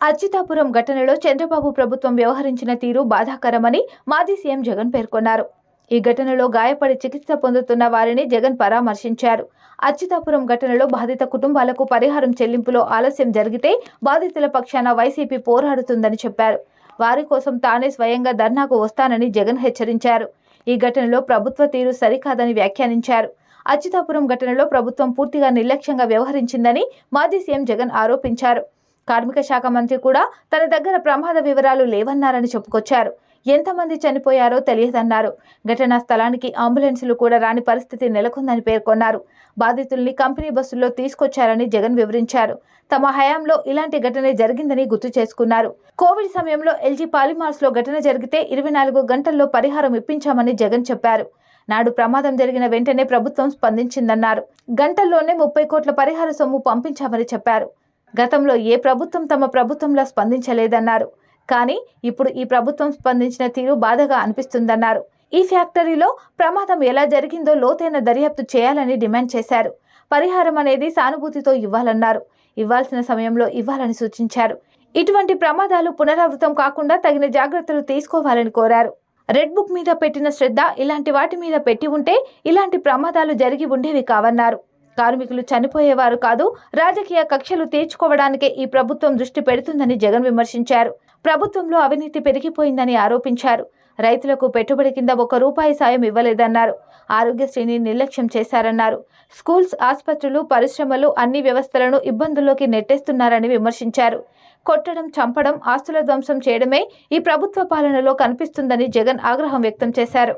అచ్యుతాపురం ఘటనలో చంద్రబాబు ప్రభుత్వం వ్యవహరించిన తీరు బాధాకరమని మాజీ సీఎం జగన్ పేర్కొన్నారు. ఈ ఘటనలో గాయపడి చికిత్స పొందుతున్న వారిని జగన్ పరామర్శించారు. అచ్యుతాపురం ఘటనలో బాధిత కుటుంబాలకు పరిహారం చెల్లింపులో ఆలస్యం జరిగితే బాధితుల పక్షాన వైసీపీ పోరాడుతుందని చెప్పారు. వారి కోసం తానే స్వయంగా ధర్నాకు వస్తానని జగన్ హెచ్చరించారు. ఈ ఘటనలో ప్రభుత్వ తీరు సరికాదని వ్యాఖ్యానించారు. అచ్యుతాపురం ఘటనలో ప్రభుత్వం పూర్తిగా నిర్లక్ష్యంగా వ్యవహరించిందని మాజీ సీఎం జగన్ ఆరోపించారు. కార్మిక శాఖ మంత్రి కూడా తన దగ్గర ప్రమాద వివరాలు లేవన్నారని చెప్పుకొచ్చారు. ఎంతమంది చనిపోయారో తెలియదన్నారు. ఘటనా స్థలానికి అంబులెన్సులు కూడా రాని పరిస్థితి నెలకొందని పేర్కొన్నారు. బాధితుల్ని కంపెనీ బస్సుల్లో తీసుకొచ్చారని జగన్ వివరించారు. తమ హయాంలో ఇలాంటి ఘటన జరిగిందని గుర్తు చేసుకున్నారు. కోవిడ్ సమయంలో ఎల్జీ పాలిమార్స్లో ఘటన జరిగితే ఇరవై నాలుగు గంటల్లో పరిహారం ఇప్పించామని జగన్ చెప్పారు. నాడు ప్రమాదం జరిగిన వెంటనే ప్రభుత్వం స్పందించిందన్నారు. గంటల్లోనే ముప్పై కోట్ల పరిహార సొమ్ము పంపించామని చెప్పారు. గతంలో ఏ ప్రభుత్వం తమ ప్రభుత్వంలో స్పందించలేదన్నారు. కానీ ఇప్పుడు ఈ ప్రభుత్వం స్పందించిన తీరు బాధగా అనిపిస్తుందన్నారు. ఈ ఫ్యాక్టరీలో ప్రమాదం ఎలా జరిగిందో లోతైన దర్యాప్తు చేయాలని డిమాండ్ చేశారు. పరిహారం అనేది సానుభూతితో ఇవ్వాలన్నారు. ఇవ్వాల్సిన సమయంలో ఇవ్వాలని సూచించారు. ఇటువంటి ప్రమాదాలు పునరావృతం కాకుండా తగిన జాగ్రత్తలు తీసుకోవాలని కోరారు. రెడ్ బుక్ మీద పెట్టిన శ్రద్ధ ఇలాంటి వాటి మీద పెట్టి ఉంటే ఇలాంటి ప్రమాదాలు జరిగి ఉండేవి కావన్నారు. కార్మికులు చనిపోయేవారు కాదు రాజకీయ కక్షలు తీర్చుకోవడానికే ఈ ప్రభుత్వం దృష్టి పెడుతుందని జగన్ విమర్శించారు. ప్రభుత్వంలో అవినీతి పెరిగిపోయిందని ఆరోపించారు. రైతులకు పెట్టుబడి కింద ఒక రూపాయి సాయం ఇవ్వలేదన్నారు. ఆరోగ్యశ్రీని నిర్లక్ష్యం చేశారన్నారు. స్కూల్స్ ఆసుపత్రులు పరిశ్రమలు అన్ని వ్యవస్థలను ఇబ్బందుల్లోకి నెట్టేస్తున్నారని విమర్శించారు. కొట్టడం చంపడం ఆస్తుల ధ్వంసం చేయడమే ఈ ప్రభుత్వ పాలనలో కనిపిస్తుందని జగన్ ఆగ్రహం వ్యక్తం చేశారు.